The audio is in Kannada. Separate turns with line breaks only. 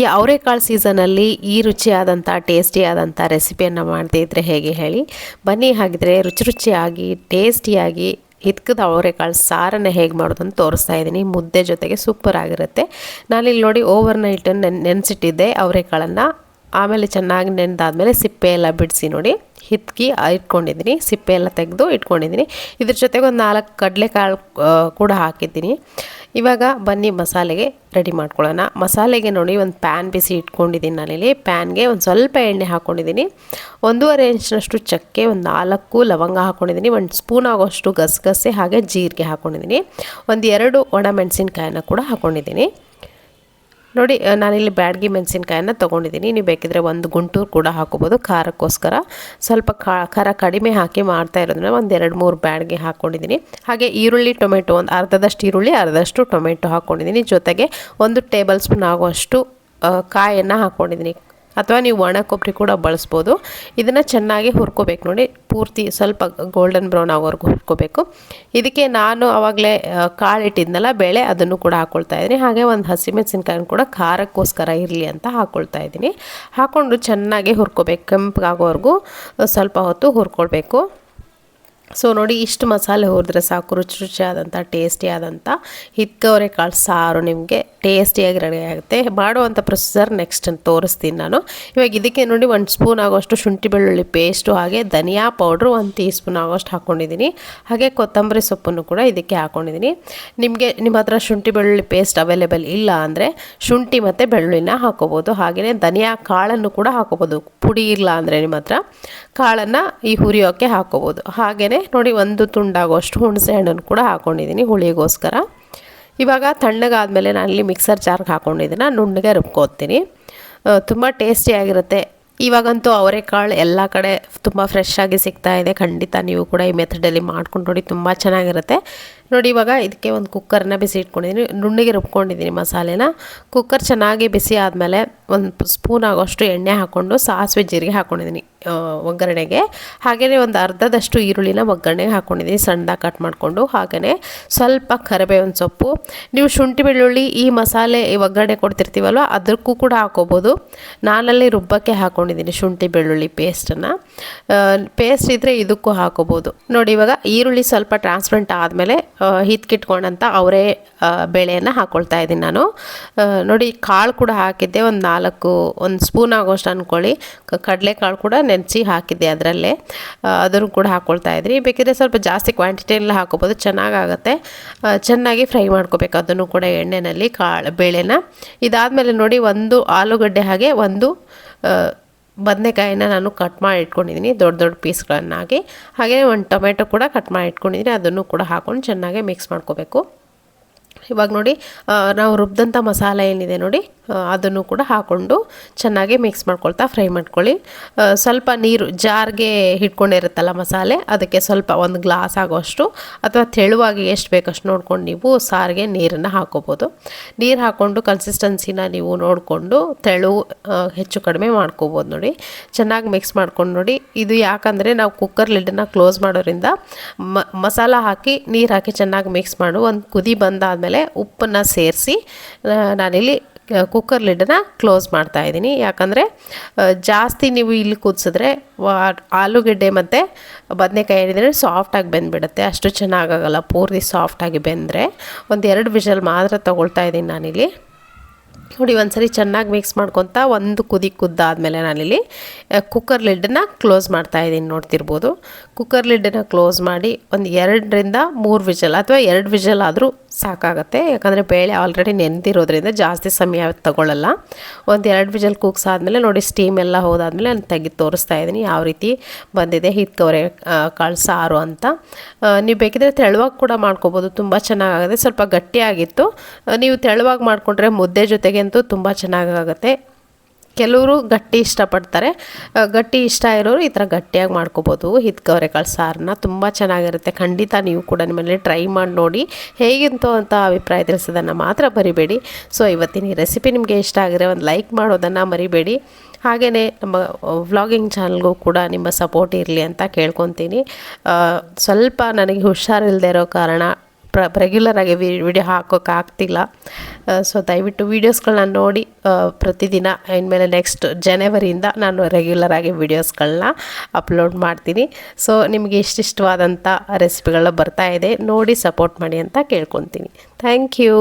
ಈ ಅವರೆಕಾಳು ಸೀಸನಲ್ಲಿ ಈ ರುಚಿಯಾದಂಥ, ಟೇಸ್ಟಿಯಾದಂಥ ರೆಸಿಪಿಯನ್ನು ಮಾಡ್ತಿದ್ರೆ ಹೇಗೆ ಹೇಳಿ? ಬನ್ನಿ, ಹಾಗಿದ್ರೆ ರುಚಿ ರುಚಿಯಾಗಿ, ಟೇಸ್ಟಿಯಾಗಿ ಹಿತ್ಕದ ಅವರೆಕಾಳು ಸಾರನ್ನು ಹೇಗೆ ಮಾಡೋದು ಅಂತ ತೋರಿಸ್ತಾ ಇದ್ದೀನಿ. ಮುದ್ದೆ ಜೊತೆಗೆ ಸೂಪರ್ ಆಗಿರುತ್ತೆ. ನಾನಿಲ್ಲಿ ನೋಡಿ ಓವರ್ ನೈಟ್ ನೆನ್ ನೆನೆಸಿಟ್ಟಿದ್ದೆ ಅವರೆಕಾಳನ್ನು ಆಮೇಲೆ ಚೆನ್ನಾಗಿ ನೆನೆದಾದ್ಮೇಲೆ ಸಿಪ್ಪೆ ಎಲ್ಲ ಬಿಡಿಸಿ ನೋಡಿ. ಹಿತ್ಕಿ ಇಟ್ಕೊಂಡಿದ್ದೀನಿ. ಸಿಪ್ಪೆ ಎಲ್ಲ ತೆಗೆದು ಇಟ್ಕೊಂಡಿದ್ದೀನಿ. ಇದ್ರ ಜೊತೆಗೆ ಒಂದು ನಾಲ್ಕು ಕಡಲೆಕಾಳು ಕೂಡ ಹಾಕಿದ್ದೀನಿ. ಇವಾಗ ಬನ್ನಿ ಮಸಾಲೆಗೆ ರೆಡಿ ಮಾಡ್ಕೊಳ್ಳೋಣ. ಮಸಾಲೆಗೆ ನೋಡಿ ಒಂದು ಪ್ಯಾನ್ ಬಿಸಿ ಇಟ್ಕೊಂಡಿದ್ದೀನಿ ನಾನಿಲ್ಲಿ. ಪ್ಯಾನ್ಗೆ ಒಂದು ಸ್ವಲ್ಪ ಎಣ್ಣೆ ಹಾಕ್ಕೊಂಡಿದ್ದೀನಿ ಒಂದೂವರೆ ಇಂಚಿನಷ್ಟು ಚಕ್ಕೆ, ಒಂದು ನಾಲ್ಕು ಲವಂಗ ಹಾಕ್ಕೊಂಡಿದ್ದೀನಿ ಒಂದು ಸ್ಪೂನ್ ಆಗೋಷ್ಟು ಗಸಗಸೆ ಹಾಗೆ ಜೀರಿಗೆ ಹಾಕ್ಕೊಂಡಿದ್ದೀನಿ ಒಂದು ಎರಡು ಒಣ ಮೆಣಸಿನ್ಕಾಯನ್ನ ಕೂಡ ಹಾಕ್ಕೊಂಡಿದ್ದೀನಿ ನೋಡಿ ನಾನಿಲ್ಲಿ ಬ್ಯಾಡ್ಗಿ ಮೆಣಸಿನ್ಕಾಯನ್ನ ತೊಗೊಂಡಿದ್ದೀನಿ. ನೀವು ಬೇಕಿದ್ರೆ ಒಂದು ಗುಂಟೂರು ಕೂಡ ಹಾಕೋಬೋದು ಖಾರಕ್ಕೋಸ್ಕರ. ಸ್ವಲ್ಪ ಖಾರ ಕಡಿಮೆ ಹಾಕಿ ಮಾಡ್ತಾ ಇರೋದ್ರಿಂದ ಒಂದು ಎರಡು ಮೂರು ಬ್ಯಾಡ್ಗೆ ಹಾಕ್ಕೊಂಡಿದ್ದೀನಿ ಹಾಗೆ ಈರುಳ್ಳಿ, ಟೊಮೆಟೊ, ಒಂದು ಅರ್ಧದಷ್ಟು ಈರುಳ್ಳಿ, ಅರ್ಧದಷ್ಟು ಟೊಮೆಟೊ ಹಾಕ್ಕೊಂಡಿದ್ದೀನಿ ಜೊತೆಗೆ ಒಂದು ಟೇಬಲ್ ಸ್ಪೂನ್ ಆಗುವಷ್ಟು ಕಾಯನ್ನು ಹಾಕ್ಕೊಂಡಿದ್ದೀನಿ ಅಥವಾ ನೀವು ಒಣ ಕೊಬ್ಬರಿ ಕೂಡ ಬಳಸ್ಬೋದು. ಇದನ್ನು ಚೆನ್ನಾಗಿ ಹುರ್ಕೋಬೇಕು ನೋಡಿ. ಪೂರ್ತಿ ಸ್ವಲ್ಪ ಗೋಲ್ಡನ್ ಬ್ರೌನ್ ಆಗೋವರೆಗೂ ಹುರ್ಕೋಬೇಕು. ಇದಕ್ಕೆ ನಾನು ಆವಾಗಲೇ ಕಾಳಿಟ್ಟಿದ್ನಲ್ಲ ಬೇಳೆ ಅದನ್ನು ಕೂಡ ಹಾಕ್ಕೊಳ್ತಾ ಇದ್ದೀನಿ. ಹಾಗೆ ಒಂದು ಹಸಿಮೆಣಸಿನ್ಕಾಯಿನ ಕೂಡ ಖಾರಕ್ಕೋಸ್ಕರ ಇರಲಿ ಅಂತ ಹಾಕ್ಕೊಳ್ತಾ ಇದ್ದೀನಿ. ಹಾಕ್ಕೊಂಡು ಚೆನ್ನಾಗಿ ಹುರ್ಕೋಬೇಕು. ಕೆಂಪಗಾಗೋವರೆಗೂ ಸ್ವಲ್ಪ ಹೊತ್ತು ಹುರ್ಕೊಳ್ಬೇಕು. ಸೊ ನೋಡಿ, ಇಷ್ಟು ಮಸಾಲೆ ಹುರಿದ್ರೆ ಸಾಕು, ರುಚಿ ರುಚಿಯಾದಂಥ, ಟೇಸ್ಟಿಯಾದಂಥ ಹಿತ್ಕವರೆ ಕಾಳು ಸಾರು ನಿಮಗೆ ಟೇಸ್ಟಿಯಾಗಿ ರೆಡಿ ಆಗುತ್ತೆ. ಮಾಡುವಂಥ ಪ್ರೊಸೀಜರ್ ನೆಕ್ಸ್ಟ್ ತೋರಿಸ್ತೀನಿ ನಾನು. ಇವಾಗ ಇದಕ್ಕೆ ನೋಡಿ, ಒಂದು ಸ್ಪೂನ್ ಆಗೋಷ್ಟು ಶುಂಠಿ ಬೆಳ್ಳುಳ್ಳಿ ಪೇಸ್ಟು ಹಾಗೆ ಧನಿಯಾ ಪೌಡ್ರು ಒಂದು ಟೀ ಸ್ಪೂನ್ ಆಗೋಷ್ಟು ಹಾಕ್ಕೊಂಡಿದ್ದೀನಿ ಹಾಗೆ ಕೊತ್ತಂಬರಿ ಸೊಪ್ಪನ್ನು ಕೂಡ ಇದಕ್ಕೆ ಹಾಕ್ಕೊಂಡಿದ್ದೀನಿ ನಿಮಗೆ ನಿಮ್ಮ ಹತ್ರ ಶುಂಠಿ ಬೆಳ್ಳುಳ್ಳಿ ಪೇಸ್ಟ್ ಅವೈಲೇಬಲ್ ಇಲ್ಲ ಅಂದರೆ ಶುಂಠಿ ಮತ್ತು ಬೆಳ್ಳುಳ್ಳಿನ ಹಾಕೋಬೋದು. ಹಾಗೆಯೇ ಧನಿಯಾ ಕಾಳನ್ನು ಕೂಡ ಹಾಕೋಬೋದು. ಪುಡಿ ಇಲ್ಲ ಅಂದರೆ ನಿಮ್ಮ ಹತ್ರ ಕಾಳನ್ನು ಈ ಹುರಿಯೋಕ್ಕೆ ಹಾಕೋಬೋದು. ಹಾಗೆಯೇ ನೋಡಿ ಒಂದು ತುಂಡಾಗೋಷ್ಟು ಹುಣಸೆ ಹಣ್ಣನ್ನು ಕೂಡ ಹಾಕ್ಕೊಂಡಿದ್ದೀನಿ ಹುಳಿಗೋಸ್ಕರ. ಇವಾಗ ತಣ್ಣಗಾದಮೇಲೆ ಇಲ್ಲಿ ಮಿಕ್ಸರ್ ಜಾರ್ಗೆ ಹಾಕ್ಕೊಂಡಿದ್ದೀನಿ ನುಣ್ಣಗೆ ರುಬ್ಕೋತೀನಿ. ತುಂಬ ಟೇಸ್ಟಿಯಾಗಿರುತ್ತೆ ಇವಾಗಂತೂ ಅವರೆಕಾಳು ಎಲ್ಲ ಕಡೆ ತುಂಬ ಫ್ರೆಶ್ ಆಗಿ ಸಿಗ್ತಾ ಇದೆ. ಖಂಡಿತ ನೀವು ಕೂಡ ಈ ಮೆಥಡಲ್ಲಿ ಮಾಡ್ಕೊಂಡು ನೋಡಿ, ತುಂಬ ಚೆನ್ನಾಗಿರುತ್ತೆ. ನೋಡಿ, ಇವಾಗ ಇದಕ್ಕೆ ಒಂದು ಕುಕ್ಕರ್ನ ಬಿಸಿ ಇಟ್ಕೊಂಡಿದ್ದೀನಿ. ನುಣ್ಣಿಗೆ ರುಬ್ಕೊಂಡಿದ್ದೀನಿ ಮಸಾಲೆನ. ಕುಕ್ಕರ್ ಚೆನ್ನಾಗಿ ಬಿಸಿ ಆದಮೇಲೆ ಒಂದು ಸ್ಪೂನ್ ಆಗೋಷ್ಟು ಎಣ್ಣೆ ಹಾಕ್ಕೊಂಡು ಸಾಸಿವೆ ಜೀರಿಗೆ ಹಾಕ್ಕೊಂಡಿದ್ದೀನಿ ಒಗ್ಗರಣೆಗೆ. ಹಾಗೆಯೇ ಒಂದು ಅರ್ಧದಷ್ಟು ಈರುಳ್ಳಿನ ಒಗ್ಗರಣೆಗೆ ಹಾಕ್ಕೊಂಡಿದ್ದೀನಿ ಸಣ್ಣದಾಗಿ ಕಟ್ ಮಾಡಿಕೊಂಡು. ಹಾಗೆಯೇ ಸ್ವಲ್ಪ ಕರಿಬೇವಿನ ಸೊಪ್ಪು. ನೀವು ಶುಂಠಿ ಬೆಳ್ಳುಳ್ಳಿ ಈ ಮಸಾಲೆ, ಈ ಒಗ್ಗರಣೆ ಕೊಡ್ತಿರ್ತೀವಲ್ವ, ಅದಕ್ಕೂ ಕೂಡ ಹಾಕೋಬೋದು. ನಾನಲ್ಲಿ ರುಬ್ಬಕ್ಕೆ ಹಾಕ್ಕೊಂಡಿದ್ದೀನಿ ಶುಂಠಿ ಬೆಳ್ಳುಳ್ಳಿ ಪೇಸ್ಟನ್ನು. ಪೇಸ್ಟ್ ಇದ್ದರೆ ಇದಕ್ಕೂ ಹಾಕೋಬೋದು. ನೋಡಿ, ಇವಾಗ ಈರುಳ್ಳಿ ಸ್ವಲ್ಪ ಟ್ರಾನ್ಸ್ಪರೆಂಟ್ ಆದಮೇಲೆ ಹಿತ್ಕಿಟ್ಕೊಂಡಂಥ ಅವರೇ ಬೇಳೆಯನ್ನು ಹಾಕ್ಕೊಳ್ತಾ ಇದ್ದೀನಿ ನಾನು. ನೋಡಿ, ಕಾಳು ಕೂಡ ಹಾಕಿದ್ದೆ, ಒಂದು ನಾಲ್ಕು, ಒಂದು ಸ್ಪೂನ್ ಆಗೋಷ್ಟು ಅಂದ್ಕೊಳ್ಳಿ ಕಡಲೆಕಾಳು ಕೂಡ ನೆನೆಸಿ ಹಾಕಿದ್ದೆ ಅದರಲ್ಲೇ. ಅದನ್ನು ಕೂಡ ಹಾಕ್ಕೊಳ್ತಾ ಇದ್ರಿ. ಬೇಕಿದ್ರೆ ಸ್ವಲ್ಪ ಜಾಸ್ತಿ ಕ್ವಾಂಟಿಟಿಯಲ್ಲಿ ಹಾಕೋಬೋದು, ಚೆನ್ನಾಗಾಗುತ್ತೆ. ಚೆನ್ನಾಗಿ ಫ್ರೈ ಮಾಡ್ಕೋಬೇಕು ಅದನ್ನು ಕೂಡ ಎಣ್ಣೆಯಲ್ಲಿ ಕಾಳು, ಬೇಳೆನ. ಇದಾದಮೇಲೆ ನೋಡಿ, ಒಂದು ಆಲೂಗಡ್ಡೆ ಹಾಗೆ ಒಂದು ಬದನೆಕಾಯಿನ ನಾನು ಕಟ್ ಮಾಡಿ ಇಟ್ಕೊಂಡಿದ್ದೀನಿ ದೊಡ್ಡ ದೊಡ್ಡ ಪೀಸ್ಗಳನ್ನಾಗಿ. ಹಾಗೆ ಒಂದು ಟೊಮೆಟೊ ಕೂಡ ಕಟ್ ಮಾಡಿ ಇಟ್ಕೊಂಡಿದ್ದೀನಿ ಅದನ್ನು ಕೂಡ ಹಾಕ್ಕೊಂಡು ಚೆನ್ನಾಗಿ ಮಿಕ್ಸ್ ಮಾಡ್ಕೋಬೇಕು. ಇವಾಗ ನೋಡಿ ನಾವು ರುಬ್ಬಿದಂಥ ಮಸಾಲೆ ಏನಿದೆ ನೋಡಿ ಅದನ್ನು ಕೂಡ ಹಾಕ್ಕೊಂಡು ಚೆನ್ನಾಗಿ ಮಿಕ್ಸ್ ಮಾಡ್ಕೊಳ್ತಾ ಫ್ರೈ ಮಾಡ್ಕೊಳ್ಳಿ. ಸ್ವಲ್ಪ ನೀರು ಜಾರ್ಗೆ ಹಿಡ್ಕೊಂಡಿರುತ್ತಲ್ಲ ಮಸಾಲೆ, ಅದಕ್ಕೆ ಸ್ವಲ್ಪ ಒಂದು ಗ್ಲಾಸ್ ಆಗೋಷ್ಟು ಅಥವಾ ತೆಳುವಾಗಿ ಎಷ್ಟು ಬೇಕಷ್ಟು ನೋಡ್ಕೊಂಡು ನೀವು ಸಾರಿಗೆ ನೀರನ್ನು ಹಾಕೋಬೋದು. ನೀರು ಹಾಕ್ಕೊಂಡು ಕನ್ಸಿಸ್ಟೆನ್ಸಿನ ನೀವು ನೋಡಿಕೊಂಡು ತೆಳು ಹೆಚ್ಚು ಕಡಿಮೆ ಮಾಡ್ಕೋಬೋದು ನೋಡಿ. ಚೆನ್ನಾಗಿ ಮಿಕ್ಸ್ ಮಾಡ್ಕೊಂಡು ನೋಡಿ. ಇದು ಯಾಕಂದರೆ ನಾವು ಕುಕ್ಕರ್ ಲಿಡ್ಡನ್ನು ಕ್ಲೋಸ್ ಮಾಡೋದ್ರಿಂದ ಮಸಾಲ ಹಾಕಿ ನೀರು ಹಾಕಿ ಚೆನ್ನಾಗಿ ಮಿಕ್ಸ್ ಮಾಡು. ಒಂದು ಕುದಿ ಬಂದಾದಮೇಲೆ ಉಪ್ಪನ್ನು ಸೇರಿಸಿ ನಾನಿಲ್ಲಿ ಕುಕ್ಕರ್ ಲಿಡ್ಡನ್ನ ಕ್ಲೋಸ್ ಮಾಡ್ತಾ ಇದ್ದೀನಿ. ಯಾಕಂದರೆ ಜಾಸ್ತಿ ನೀವು ಇಲ್ಲಿ ಕುದಿಸಿದ್ರೆ ಆಲೂಗೆಡ್ಡೆ ಮತ್ತು ಬದನೆಕಾಯಿ ಏನಿದ್ರೆ ಸಾಫ್ಟಾಗಿ ಬೆಂದ್ಬಿಡುತ್ತೆ. ಅಷ್ಟು ಚೆನ್ನಾಗಾಗಲ್ಲ. ಪೂರ್ತಿ ಸಾಫ್ಟಾಗಿ ಬೆಂದರೆ. ಒಂದು ಎರಡು ವಿಷಲ್ ಮಾತ್ರ ತೊಗೊಳ್ತಾ ಇದ್ದೀನಿ ನಾನಿಲ್ಲಿ. ನೋಡಿ, ಒಂದ್ಸರಿ ಚೆನ್ನಾಗಿ ಮಿಕ್ಸ್ ಮಾಡ್ಕೊತ ಒಂದು ಕುದಿ ಕುದ್ದಾದಮೇಲೆ ನಾನಿಲ್ಲಿ ಕುಕ್ಕರ್ ಲಿಡ್ಡನ್ನ ಕ್ಲೋಸ್ ಮಾಡ್ತಾ ಇದ್ದೀನಿ ನೋಡ್ತಿರ್ಬೋದು. ಕುಕ್ಕರ್ ಲಿಡ್ಡನ್ನ ಕ್ಲೋಸ್ ಮಾಡಿ ಒಂದು ಎರಡರಿಂದ ಮೂರು ವಿಷಲ್ ಅಥವಾ ಎರಡು ವಿಷಲ್ ಆದರೂ ಸಾಕಾಗುತ್ತೆ. ಯಾಕಂದರೆ ಬೇಳೆ ಆಲ್ರೆಡಿ ನೆನೆದಿರೋದ್ರಿಂದ ಜಾಸ್ತಿ ಸಮಯ ತಗೊಳ್ಳಲ್ಲ ಒಂದು ಎರಡು ವಿಜಲ್ ಕೂಗ್ಸಾದ್ಮೇಲೆ ನೋಡಿ ಸ್ಟೀಮ್ ಎಲ್ಲ ಹೋದಾದಮೇಲೆ ನಾನು ತೆಗೆದು ತೋರಿಸ್ತಾ ಇದ್ದೀನಿ. ಯಾವ ರೀತಿ ಬಂದಿದೆ ಹಿತ್ಕವರೆ ಕಾಳು ಸಾರು ಅಂತ. ನೀವು ಬೇಕಿದ್ರೆ ತೆಳುವಾಗಿ ಕೂಡ ಮಾಡ್ಕೋಬೋದು. ತುಂಬ ಚೆನ್ನಾಗಾಗುತ್ತೆ. ಸ್ವಲ್ಪ ಗಟ್ಟಿಯಾಗಿತ್ತು. ನೀವು ತೆಳುವಾಗಿ ಮಾಡಿಕೊಂಡ್ರೆ ಮುದ್ದೆ ಜೊತೆಗೆ ಅಂತೂ ತುಂಬ ಚೆನ್ನಾಗಾಗುತ್ತೆ. ಕೆಲವರು ಗಟ್ಟಿ ಇಷ್ಟಪಡ್ತಾರೆ. ಗಟ್ಟಿ ಇಷ್ಟ ಇರೋರು ಈ ಥರ ಗಟ್ಟಿಯಾಗಿ ಮಾಡ್ಕೋಬೋದು. ಹಿತ್ಕವರೆಕಾಳು ಸಾರನ್ನ ತುಂಬ ಚೆನ್ನಾಗಿರುತ್ತೆ. ಖಂಡಿತ ನೀವು ಕೂಡ ನಿಮ್ಮಲ್ಲಿ ಟ್ರೈ ಮಾಡಿ ನೋಡಿ. ಹೇಗಿಂತು ಅಂತ ಅಭಿಪ್ರಾಯ ತಿಳಿಸೋದನ್ನು ಮಾತ್ರ ಬರಿಬೇಡಿ ಸೊ, ಇವತ್ತಿನ ಈ ರೆಸಿಪಿ ನಿಮಗೆ ಇಷ್ಟ ಆಗಿದ್ರೆ ಒಂದು ಲೈಕ್ ಮಾಡೋದನ್ನು ಮರಿಬೇಡಿ. ಹಾಗೆಯೇ ನಮ್ಮ ವ್ಲಾಗಿಂಗ್ ಚಾನಲ್ಗೂ ಕೂಡ ನಿಮ್ಮ ಸಪೋರ್ಟ್ ಇರಲಿ ಅಂತ ಕೇಳ್ಕೊತೀನಿ. ಸ್ವಲ್ಪ ನನಗೆ ಹುಷಾರಿಲ್ಲದೆ ಇರೋ ಕಾರಣ ಪ್ರ ರೆಗ್ಯುಲರಾಗಿ ವಿಡಿಯೋ ಹಾಕೋಕೆ ಆಗ್ತಿಲ್ಲ. ಸೊ ದಯವಿಟ್ಟು ವೀಡಿಯೋಸ್ಗಳನ್ನ ನೋಡಿ ಪ್ರತಿದಿನ, ಇನ್ಮೇಲೆ ನೆಕ್ಸ್ಟ್ ಜನವರಿಯಿಂದ ನಾನು ರೆಗ್ಯುಲರಾಗಿ ವೀಡಿಯೋಸ್ಗಳನ್ನ ಅಪ್ಲೋಡ್ ಮಾಡ್ತೀನಿ. ಸೊ ನಿಮಗೆ ಇಷ್ಟಿಷ್ಟವಾದಂಥ ರೆಸಿಪಿಗಳು ಬರ್ತಾ ಇದೆ, ನೋಡಿ ಸಪೋರ್ಟ್ ಮಾಡಿ ಅಂತ ಕೇಳ್ಕೊತೀನಿ. Thank you